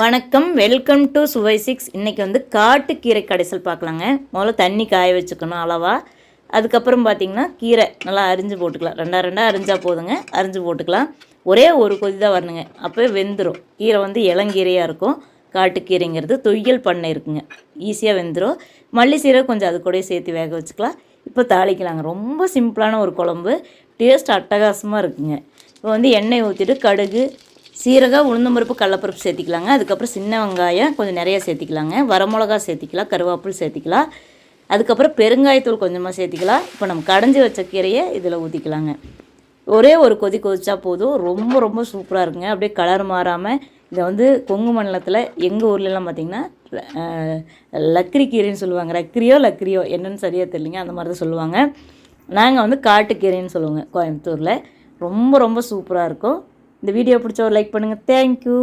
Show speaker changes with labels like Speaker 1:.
Speaker 1: வணக்கம் welcome to சுவை six இன்றைக்கி வந்து காட்டுக்கீரை கடைசல் பார்க்கலாங்க. முதல்ல தண்ணி காய வச்சுக்கணும் அளவாக அதுக்கப்புறம் பார்த்திங்கன்னா கீரை நல்லா அரிஞ்சு போட்டுக்கலாம். ரெண்டா ரெண்டாக அரிஞ்சால் போதுங்க. அரிஞ்சு போட்டுக்கலாம். ஒரே ஒரு கொதி தான் வரணுங்க. அப்போ வெந்துடும் கீரை வந்து இளங்கீரையாக இருக்கும். காட்டுக்கீரைங்கிறது தொய்யல் பண்ணை இருக்குங்க. ஈஸியாக வெந்துடும் மல்லி சீரை கொஞ்சம் அது கூடயே சேர்த்து வேக வச்சுக்கலாம். இப்போ தாளிக்கலாங்க. ரொம்ப சிம்பிளான ஒரு குழம்பு. டேஸ்ட் அட்டகாசமாக இருக்குங்க. இப்போ வந்து எண்ணெய் ஊற்றிட்டு கடுகு சீரகம் உளுந்தம்பருப்பு கடலப்பருப்பு சேர்த்திக்கலாங்க. அதுக்கப்புறம் சின்ன வெங்காயம் கொஞ்சம் நிறைய சேர்த்திக்கலாங்க. வரமிளகா சேர்த்திக்கலாம் கருவேப்பில் சேர்த்திக்கலாம். அதுக்கப்புறம் பெருங்காயத்தூள் கொஞ்சமாக சேர்த்திக்கலாம். இப்போ நம்ம கடைஞ்சி வச்ச கீரையை இதில் ஊற்றிக்கலாங்க ஒரே ஒரு கொதி கொதிச்சா போதும். ரொம்ப ரொம்ப சூப்பராக இருக்குங்க. அப்படியே கலர் மாறாமல் இதை வந்து கொங்கு மண்டலத்தில் எங்கள் ஊர்லலாம் பார்த்திங்கன்னா லக்கரி கீரைன்னு சொல்லுவாங்க. லக்கிரியோ லக்கிரியோ என்னன்னு சரியாக தெரியலிங்க. அந்த மாதிரி தான் சொல்லுவாங்க. நாங்கள் வந்து காட்டுக்கீரைன்னு சொல்லுவோங்க கோயம்புத்தூரில். ரொம்ப ரொம்ப சூப்பராக இருக்கும். இந்த வீடியோ பிடிச்ச ஒரு லைக் பண்ணுங்கள் தேங்க்யூ